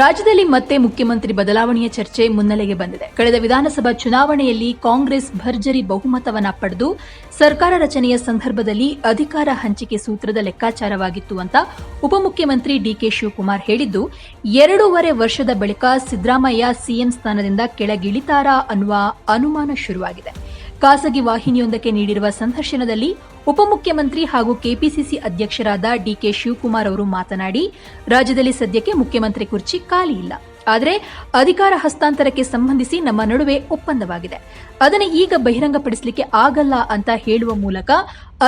ರಾಜ್ಯದಲ್ಲಿ ಮತ್ತೆ ಮುಖ್ಯಮಂತ್ರಿ ಬದಲಾವಣೆಯ ಚರ್ಚೆ ಮುನ್ನೆಲೆಗೆ ಬಂದಿದೆ. ಕಳೆದ ವಿಧಾನಸಭಾ ಚುನಾವಣೆಯಲ್ಲಿ ಕಾಂಗ್ರೆಸ್ ಭರ್ಜರಿ ಬಹುಮತವನ್ನ ಪಡೆದು ಸರ್ಕಾರ ರಚನೆಯ ಸಂದರ್ಭದಲ್ಲಿ ಅಧಿಕಾರ ಹಂಚಿಕೆ ಸೂತ್ರದ ಲೆಕ್ಕಾಚಾರವಾಗಿತ್ತು ಅಂತ ಉಪಮುಖ್ಯಮಂತ್ರಿ ಡಿಕೆ ಶಿವಕುಮಾರ್ ಹೇಳಿದ್ದು, ಎರಡೂವರೆ ವರ್ಷದ ಬಳಿಕ ಸಿದ್ದರಾಮಯ್ಯ ಸಿಎಂ ಸ್ಥಾನದಿಂದ ಕೆಳಗಿಳಿತಾರಾ ಅನ್ನುವ ಅನುಮಾನ ಶುರುವಾಗಿದೆ. ಖಾಸಗಿ ವಾಹಿನಿಯೊಂದಕ್ಕೆ ನೀಡಿರುವ ಸಂದರ್ಶನದಲ್ಲಿ ಉಪಮುಖ್ಯಮಂತ್ರಿ ಹಾಗೂ ಕೆಪಿಸಿಸಿ ಅಧ್ಯಕ್ಷರಾದ ಡಿಕೆ ಶಿವಕುಮಾರ್ ಅವರು ಮಾತನಾಡಿ, ರಾಜ್ಯದಲ್ಲಿ ಸದ್ಯಕ್ಕೆ ಮುಖ್ಯಮಂತ್ರಿ ಕುರ್ಚಿ ಖಾಲಿ ಇಲ್ಲ. ಆದರೆ ಅಧಿಕಾರ ಹಸ್ತಾಂತರಕ್ಕೆ ಸಂಬಂಧಿಸಿ ನಮ್ಮ ನಡುವೆ ಒಪ್ಪಂದವಾಗಿದೆ. ಅದನ್ನು ಈಗ ಬಹಿರಂಗಪಡಿಸಲಿಕ್ಕೆ ಆಗಲ್ಲ ಅಂತ ಹೇಳುವ ಮೂಲಕ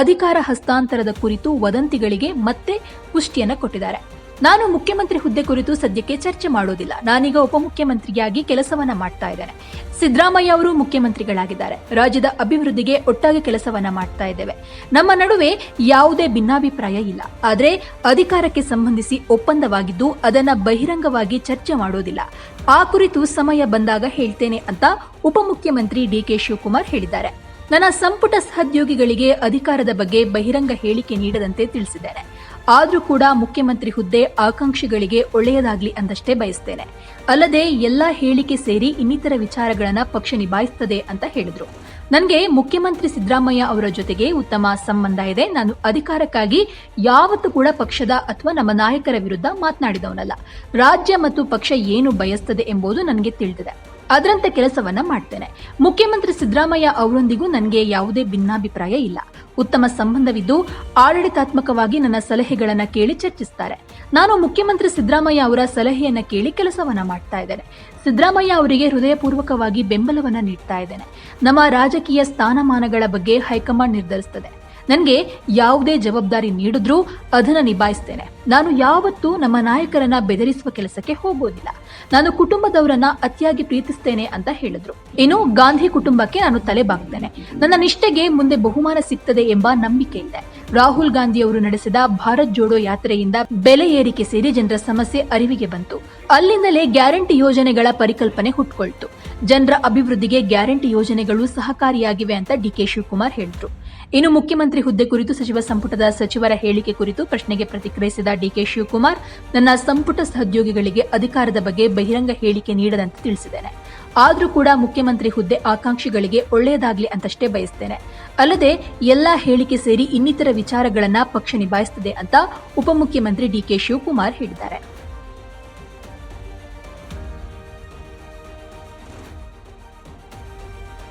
ಅಧಿಕಾರ ಹಸ್ತಾಂತರದ ಕುರಿತು ವದಂತಿಗಳಿಗೆ ಮತ್ತೆ ಪುಷ್ಟಿಯನ್ನು ಕೊಟ್ಟಿದ್ದಾರೆ. ನಾನು ಮುಖ್ಯಮಂತ್ರಿ ಹುದ್ದೆ ಕುರಿತು ಸದ್ಯಕ್ಕೆ ಚರ್ಚೆ ಮಾಡೋದಿಲ್ಲ. ನಾನೀಗ ಉಪಮುಖ್ಯಮಂತ್ರಿಯಾಗಿ ಕೆಲಸವನ್ನ ಮಾಡ್ತಾ ಇದ್ದೇನೆ. ಸಿದ್ದರಾಮಯ್ಯ ಅವರು ಮುಖ್ಯಮಂತ್ರಿಗಳಾಗಿದ್ದಾರೆ. ರಾಜ್ಯದ ಅಭಿವೃದ್ಧಿಗೆ ಒಟ್ಟಾಗಿ ಕೆಲಸವನ್ನ ಮಾಡ್ತಾ ಇದ್ದೇವೆ. ನಮ್ಮ ನಡುವೆ ಯಾವುದೇ ಭಿನ್ನಾಭಿಪ್ರಾಯ ಇಲ್ಲ. ಆದರೆ ಅಧಿಕಾರಕ್ಕೆ ಸಂಬಂಧಿಸಿ ಒಪ್ಪಂದವಾಗಿದ್ದು ಅದನ್ನ ಬಹಿರಂಗವಾಗಿ ಚರ್ಚೆ ಮಾಡೋದಿಲ್ಲ. ಆ ಕುರಿತು ಸಮಯ ಬಂದಾಗ ಹೇಳ್ತೇನೆ ಅಂತ ಉಪಮುಖ್ಯಮಂತ್ರಿ ಡಿಕೆ ಶಿವಕುಮಾರ್ ಹೇಳಿದ್ದಾರೆ. ನನ್ನ ಸಂಪುಟ ಸಹೋದ್ಯೋಗಿಗಳಿಗೆ ಅಧಿಕಾರದ ಬಗ್ಗೆ ಬಹಿರಂಗ ಹೇಳಿಕೆ ನೀಡದಂತೆ ತಿಳಿಸಿದ್ದೇನೆ. ಆದರೂ ಕೂಡ ಮುಖ್ಯಮಂತ್ರಿ ಹುದ್ದೆ ಆಕಾಂಕ್ಷಿಗಳಿಗೆ ಒಳ್ಳೆಯದಾಗಲಿ ಅಂದಷ್ಟೇ ಬಯಸ್ತೇನೆ. ಅಲ್ಲದೆ ಎಲ್ಲ ಹೇಳಿಕೆ ಸೇರಿ ಇನ್ನಿತರ ವಿಚಾರಗಳನ್ನು ಪಕ್ಷ ನಿಭಾಯಿಸುತ್ತದೆ ಅಂತ ಹೇಳಿದ್ರು. ನನಗೆ ಮುಖ್ಯಮಂತ್ರಿ ಸಿದ್ದರಾಮಯ್ಯ ಅವರ ಜೊತೆಗೆ ಉತ್ತಮ ಸಂಬಂಧ ಇದೆ. ನಾನು ಅಧಿಕಾರಕ್ಕಾಗಿ ಯಾವತ್ತೂ ಕೂಡ ಪಕ್ಷದ ಅಥವಾ ನಮ್ಮ ನಾಯಕರ ವಿರುದ್ಧ ಮಾತನಾಡಿದವನಲ್ಲ. ರಾಜ್ಯ ಮತ್ತು ಪಕ್ಷ ಏನು ಬಯಸ್ತದೆ ಎಂಬುದು ನನಗೆ ತಿಳಿದಿದೆ. ಅದರಂತೆ ಕೆಲಸವನ್ನ ಮಾಡ್ತೇನೆ. ಮುಖ್ಯಮಂತ್ರಿ ಸಿದ್ದರಾಮಯ್ಯ ಅವರೊಂದಿಗೂ ನನಗೆ ಯಾವುದೇ ಭಿನ್ನಾಭಿಪ್ರಾಯ ಇಲ್ಲ. ಉತ್ತಮ ಸಂಬಂಧವಿದ್ದು ಆಡಳಿತಾತ್ಮಕವಾಗಿ ನನ್ನ ಸಲಹೆಗಳನ್ನು ಕೇಳಿ ಚರ್ಚಿಸುತ್ತಾರೆ ನಾನು ಮುಖ್ಯಮಂತ್ರಿ ಸಿದ್ದರಾಮಯ್ಯ ಅವರ ಸಲಹೆಯನ್ನ ಕೇಳಿ ಕೆಲಸವನ್ನ ಮಾಡ್ತಾ ಇದ್ದೇನೆ. ಸಿದ್ದರಾಮಯ್ಯ ಅವರಿಗೆ ಹೃದಯಪೂರ್ವಕವಾಗಿ ಬೆಂಬಲವನ್ನ ನೀಡ್ತಾ ಇದ್ದೇನೆ. ನಮ್ಮ ರಾಜಕೀಯ ಸ್ಥಾನಮಾನಗಳ ಬಗ್ಗೆ ಹೈಕಮಾಂಡ್ ನಿರ್ಧರಿಸುತ್ತದೆ ನನಗೆ ಯಾವುದೇ ಜವಾಬ್ದಾರಿ ನೀಡಿದ್ರೂ ಅದನ್ನು ನಿಭಾಯಿಸ್ತೇನೆ. ನಾನು ಯಾವತ್ತೂ ನಮ್ಮ ನಾಯಕರನ್ನ ಬೆದರಿಸುವ ಕೆಲಸಕ್ಕೆ ಹೋಗೋದಿಲ್ಲ ನಾನು ಕುಟುಂಬದವರನ್ನ ಅತಿಯಾಗಿ ಪ್ರೀತಿಸ್ತೇನೆ ಅಂತ ಹೇಳಿದ್ರು. ಇನ್ನು ಗಾಂಧಿ ಕುಟುಂಬಕ್ಕೆ ನಾನು ತಲೆ ಬಾಗ್ತೇನೆ. ನನ್ನ ನಿಷ್ಠೆಗೆ ಮುಂದೆ ಬಹುಮಾನ ಸಿಗ್ತದೆ ಎಂಬ ನಂಬಿಕೆ ಇದೆ. ರಾಹುಲ್ ಗಾಂಧಿ ಅವರು ನಡೆಸಿದ ಭಾರತ್ ಜೋಡೋ ಯಾತ್ರೆಯಿಂದ ಬೆಲೆ ಏರಿಕೆ ಸೇರಿ ಜನರ ಸಮಸ್ಯೆ ಅರಿವಿಗೆ ಬಂತು. ಅಲ್ಲಿಂದಲೇ ಗ್ಯಾರಂಟಿ ಯೋಜನೆಗಳ ಪರಿಕಲ್ಪನೆ ಹುಟ್ಕೊಳ್ತು. ಜನರ ಅಭಿವೃದ್ಧಿಗೆ ಗ್ಯಾರಂಟಿ ಯೋಜನೆಗಳು ಸಹಕಾರಿಯಾಗಿವೆ ಅಂತ ಡಿಕೆ ಶಿವಕುಮಾರ್ ಹೇಳಿದ್ರು. ಇನ್ನು ಮುಖ್ಯಮಂತ್ರಿ ಹುದ್ದೆ ಕುರಿತು ಸಚಿವ ಸಂಪುಟದ ಸಚಿವರ ಹೇಳಿಕೆ ಕುರಿತು ಪ್ರಶ್ನೆಗೆ ಪ್ರತಿಕ್ರಿಯಿಸಿದ ಡಿಕೆ ಶಿವಕುಮಾರ್, ನನ್ನ ಸಂಪುಟ ಸಹೋದ್ಯೋಗಿಗಳಿಗೆ ಅಧಿಕಾರದ ಬಗ್ಗೆ ಬಹಿರಂಗ ಹೇಳಿಕೆ ನೀಡದಂತೆ ತಿಳಿಸಿದ್ದೇನೆ. ಆದರೂ ಕೂಡ ಮುಖ್ಯಮಂತ್ರಿ ಹುದ್ದೆ ಆಕಾಂಕ್ಷಿಗಳಿಗೆ ಒಳ್ಳೆಯದಾಗಲಿ ಅಂತಷ್ಟೇ ಬಯಸ್ತೇನೆ. ಅಲ್ಲದೆ ಎಲ್ಲಾ ಹೇಳಿಕೆ ಸೇರಿ ಇನ್ನಿತರ ವಿಚಾರಗಳನ್ನ ಪಕ್ಷ ನಿಭಾಯಿಸುತ್ತದೆ ಅಂತ ಉಪಮುಖ್ಯಮಂತ್ರಿ ಡಿಕೆ ಶಿವಕುಮಾರ್ ಹೇಳಿದ್ದಾರೆ.